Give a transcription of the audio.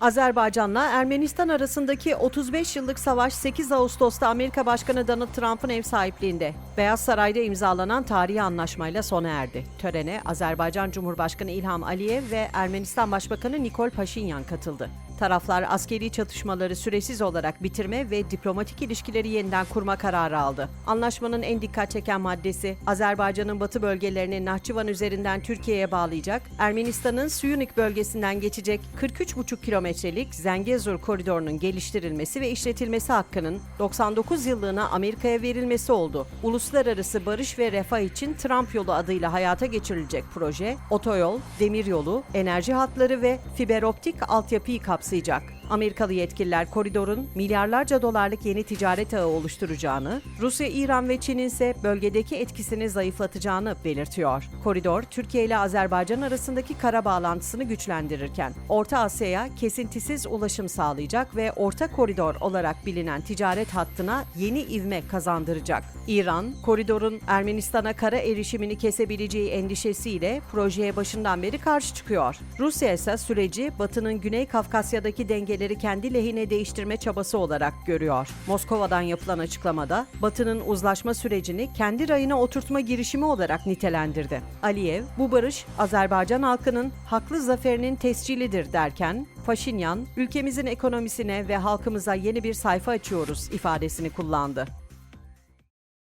Azerbaycan'la Ermenistan arasındaki 35 yıllık savaş 8 Ağustos'ta Amerika Başkanı Donald Trump'ın ev sahipliğinde Beyaz Saray'da imzalanan tarihi anlaşmayla sona erdi. Törene Azerbaycan Cumhurbaşkanı İlham Aliyev ve Ermenistan Başbakanı Nikol Paşinyan katıldı. Taraflar askeri çatışmaları süresiz olarak bitirme ve diplomatik ilişkileri yeniden kurma kararı aldı. Anlaşmanın en dikkat çeken maddesi Azerbaycan'ın batı bölgelerini Nahçıvan üzerinden Türkiye'ye bağlayacak, Ermenistan'ın Suyunik bölgesinden geçecek 43,5 kilometrelik Zengezur koridorunun geliştirilmesi ve işletilmesi hakkının 99 yıllığına Amerika'ya verilmesi oldu. Uluslararası barış ve refah için Trump yolu adıyla hayata geçirilecek proje, otoyol, demiryolu, enerji hatları ve fiberoptik altyapıyı kapsayacak kapsayacak. Amerikalı yetkililer koridorun milyarlarca dolarlık yeni ticaret ağı oluşturacağını, Rusya, İran ve Çin'in ise bölgedeki etkisini zayıflatacağını belirtiyor. Koridor, Türkiye ile Azerbaycan arasındaki kara bağlantısını güçlendirirken, Orta Asya'ya kesintisiz ulaşım sağlayacak ve orta koridor olarak bilinen ticaret hattına yeni ivme kazandıracak. İran, koridorun Ermenistan'a kara erişimini kesebileceği endişesiyle projeye başından beri karşı çıkıyor. Rusya ise süreci Batı'nın Güney Kafkasya'daki dengeleri kendi lehine değiştirme çabası olarak görüyor. Moskova'dan yapılan açıklamada Batı'nın uzlaşma sürecini kendi rayına oturtma girişimi olarak nitelendirdi. Aliyev, bu barış Azerbaycan halkının haklı zaferinin tescilidir derken, Paşinyan, ülkemizin ekonomisine ve halkımıza yeni bir sayfa açıyoruz ifadesini kullandı.